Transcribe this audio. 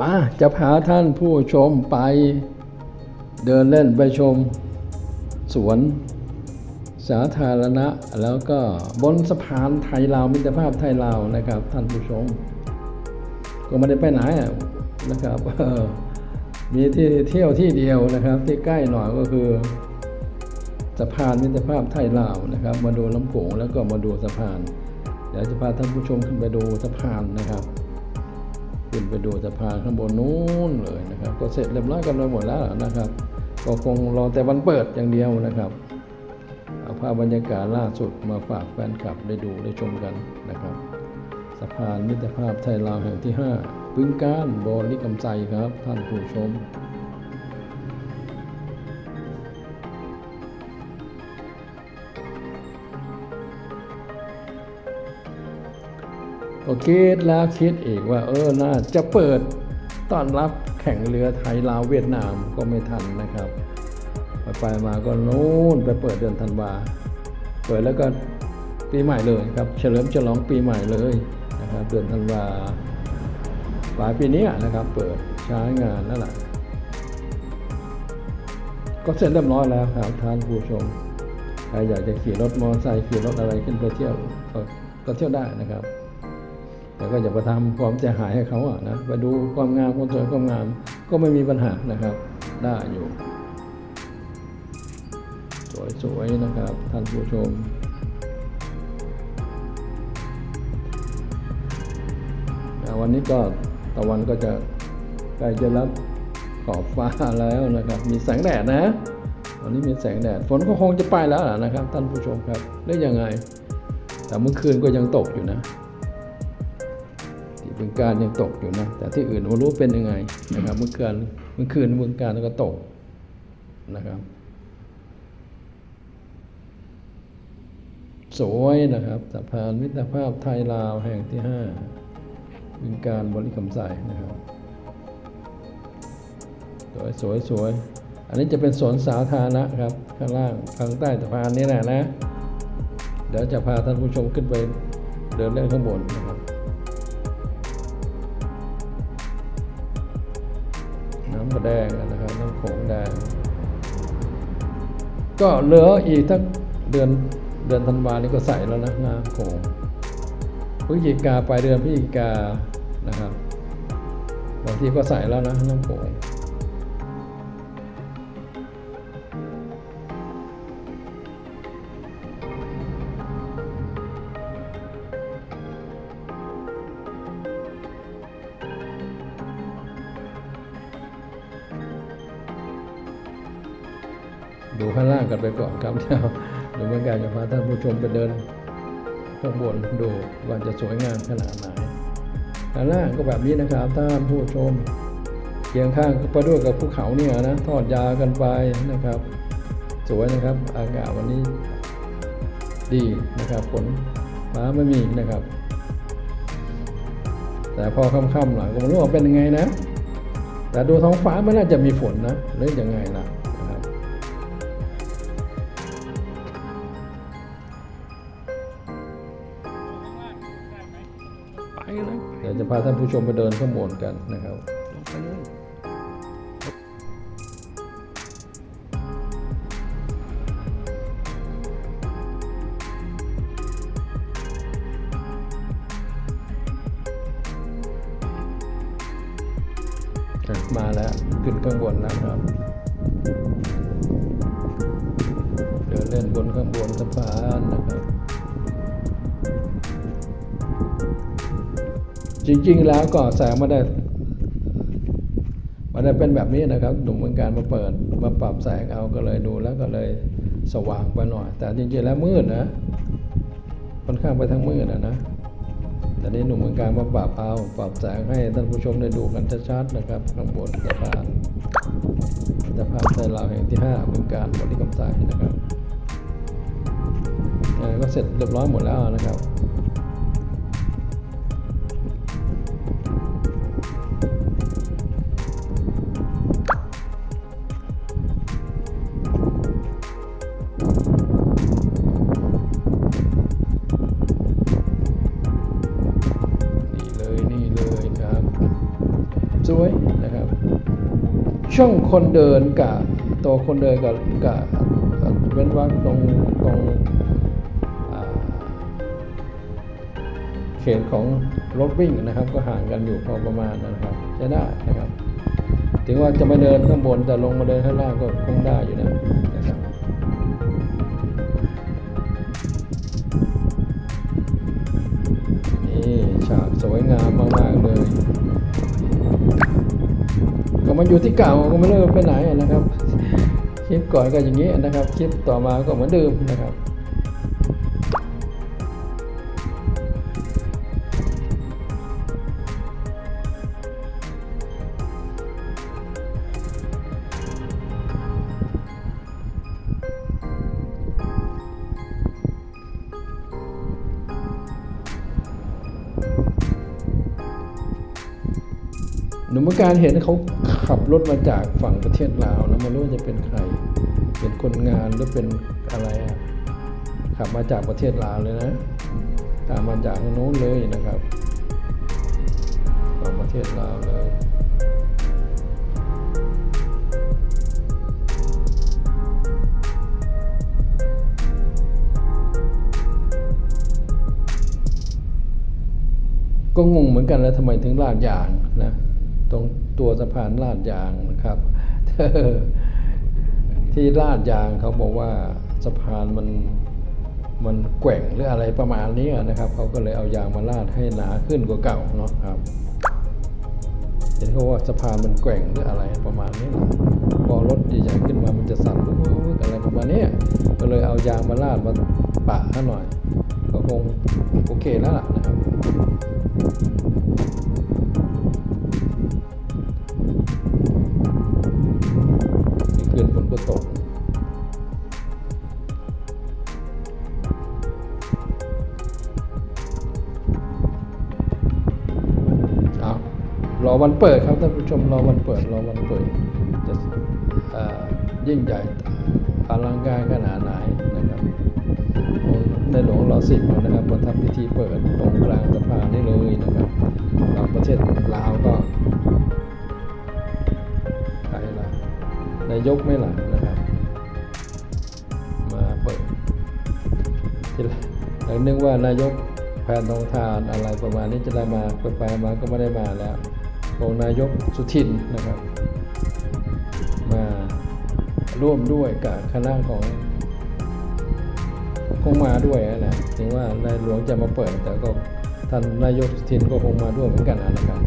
มาจะพาท่านผู้ชมไป เดินเล่นไปชม สวนสาธารณะ แล้วก็บนสะพานไทยลาวมิตรภาพไทยลาวนะครับ ท่านผู้ชม ก็ไม่ได้ไปไหนนะครับมีที่เที่ยวที่เดียวนะครับ ที่ใกล้หน่อยก็คือสะพานมิตรภาพไทยลาวนะครับ มาดูลำโขงแล้วก็มาดูสะพานเดี๋ยวจะพาท่านผู้ชมขึ้นไปดูสะพานนะครับ ขึ้นไปดูสะพานข้างบนนู้นเลยนะครับ ก็เสร็จเรียบร้อยกันไปหมดแล้วนะครับ ก็คงรอแต่วันเปิดอย่างเดียวนะครับเอาภาพบรรยากาศล่าสุดมาฝากแฟนคลับได้ดูได้ชมกันนะครับสะพานมิตรภาพไทยลาวแห่งที่ 5 ปึงก้านบริกำใจครับ ท่านผู้ชม ก็คิดแล้วคิดอีกว่า เออน่าจะเปิดต้อนรับแข่งเรือไทยลาวเวียดนามก็ไม่ทันนะครับไปไปมาก็นู้นไปเปิดเดือนธันวาเปิดแล้วก็ปีใหม่เลยครับเฉลิมฉลองปีใหม่เลยนะครับเดือนธันวาปลายปีนี้นะครับ เปิดใช้งานนั่นแหละก็เสร็จเรียบร้อยแล้วครับท่านผู้ชมใครอยากจะขี่รถมอเตอร์ไซค์ขี่รถอะไรขึ้นไปเที่ยวก็เที่ยวได้นะครับ แต่ก็อย่าไปทำความเสียหายให้เขาอะนะไปดูความงามความสวยความงามก็ไม่มีปัญหานะครับ ได้อยู่ สวยๆนะครับ ท่านผู้ชมอ่วันนี้ก็ตะวันก็จะใกล้จะรับขอบฟ้าแล้วนะครับ มีแสงแดดนะวันนี้มีแสงแดดฝนก็คงจะไปแล้วนะครับ ท่านผู้ชมครับหรือยังไง แต่เมื่อคืนก็ยังตกอยู่นะ บึงการยังตกอยู่นะ แต่ที่อื่นไม่รู้เป็นยังไงนะครับเมื่อคืนเมื่อคืนบึงการก็ตกนะครับ สวยนะครับสะพานมิตรภาพไทยลาวแห่งที่ห้าบึงการบริคำใส่นะครับสวยสวยสวยอันนี้จะเป็นสวนสาธารณะครับ ข้างล่างข้างใต้สะพานนี่แหละนะ เดี๋ยวจะพาท่านผู้ชมขึ้นไปเดินเล่นข้างบนนะครับ ระแดงนะครับน้ำโขงแดง ก็เหลืออีกทั้งเดือนเดือนธันวานี่ก็ใส่แล้วนะน้ำโขงพฤศจิกาปลายเดือนพฤศจิกานะครับบางทีก็ใส่แล้วนะน้ำโขง ดูข้างล่างกันไปก่อนครับเดี๋ยวเดี๋ยวเมื่อกี้จะพาท่านผู้ชมไปเดินข้างบนดูว่าจะสวยงามขนาดไหนข้างล่างก็แบบนี้นะครับท่านผู้ชมเคียงข้างก็ไปด้วยกับภูเขาเนี่ยนะทอดยาวกันไปนะครับ สวยนะครับอากาศวันนี้ดีนะครับฝนฟ้าไม่มีนะครับ แต่พอค่ำๆหน่อยก็ไม่รู้ว่าเป็นยังไงนะ แต่ดูท้องฟ้าไม่น่าจะมีฝนนะหรือยังไงล่ะนะ ไปเลยเดี๋ยวจะพาท่านผู้ชมไปเดินข้างบนกันนะครับลงไปเลยมาแล้วขึ้นข้างบนแล้วครับ เดินเล่นบนข้างบนสะพานนะครับ จริง ๆ แล้วก็แสงมาได้มาได้เป็นแบบนี้นะครับหนุ่มเมืองการมาเปิดมาปรับแสงเอาก็เลยดูแล้วก็เลยสว่างไปหน่อย แต่จริงๆแล้วมืดนะค่อนข้างไปทั้งมืดนะนะแต่นี้หนุ่มเมืองการมาปรับเอาปรับแสงให้ท่านผู้ชมได้ดูกันชัดๆนะครับข้างบนสะพานสะพานไทยลาวแห่งที่5เมืองการบริกรรมสายนะครับก็เสร็จเรียบร้อยหมดแล้วนะครับ นี่เลยนี่เลยครับ ช่วงคนเดินกับตัวคนเดินกับกับเว้นว่างตรงตรงเขตของรถวิ่งนะครับ ก็ห่างกันอยู่พอประมาณนะครับใช้ได้นะครับ ถึงว่าจะไมาเดินข้างบนแต่ลงมาเดินข้างล่างก็คงได้อยู่นะนะครับนี่ฉากสวยงามมากๆเลย มาอยู่ที่เก่าก็ไม่เลิกไปไหนนะครับ คลิปก่อนก็อย่างนี้นะครับ คลิปต่อมาก็เหมือนเดิมนะครับ หนุ่มการเห็นเขาขับรถมาจากฝั่งประเทศลาวนะไม่รู้จะเป็นใคร เป็นคนงานหรือเป็นอะไรอะขับมาจากประเทศลาวเลยนะตามมาจากโน้นเลยนะครับของประเทศลาวเลยก็งงเหมือนกันแล้วทำไมถึงลาดยางนะ ตรงตัวสะพานลาดยางนะครับที่ลาดยางเขาบอกว่าสะพานมันมันแกว่งหรืออะไรประมาณนี้นะครับเขาก็เลยเอายางมาลาดให้หนาขึ้นกว่าเก่าเนาะครับเห็นเขาว่าสะพานมันแกว่งหรืออะไรประมาณนี้นะพอรถใหญ่ๆขึ้นมามันจะสั่นอะไรประมาณนี้ก็เลยเอายางมาลาดมาปะให้หน่อยก็คงโอเคแล้วล่ะนะครับ คืนฝนก็ตกเอารอวันเปิดครับท่านผู้ชมรอวันเปิดรอวันเปิดจะยิ่งใหญ่อลังการขนาดไหนนะครับในหลวงรอสิบนะครับมาทำพิธีเปิดตรงกลางสะพานนี่เลยนะครับทางประเทศลาวก็ใครล่ะนายกไม่หลังนะ เรานึกว่านายกแพนทองทานอะไรประมาณนี้จะได้มาไปไปมาก็ไม่ได้มาแล้วองนายกสุทินนะครับ มาร่วมด้วยกับคณะของคงมาด้วยนะถึงว่านายหลวงจะมาเปิดแต่ก็ท่านนายกสุทินก็คงมาด้วยเหมือนกันนะครับ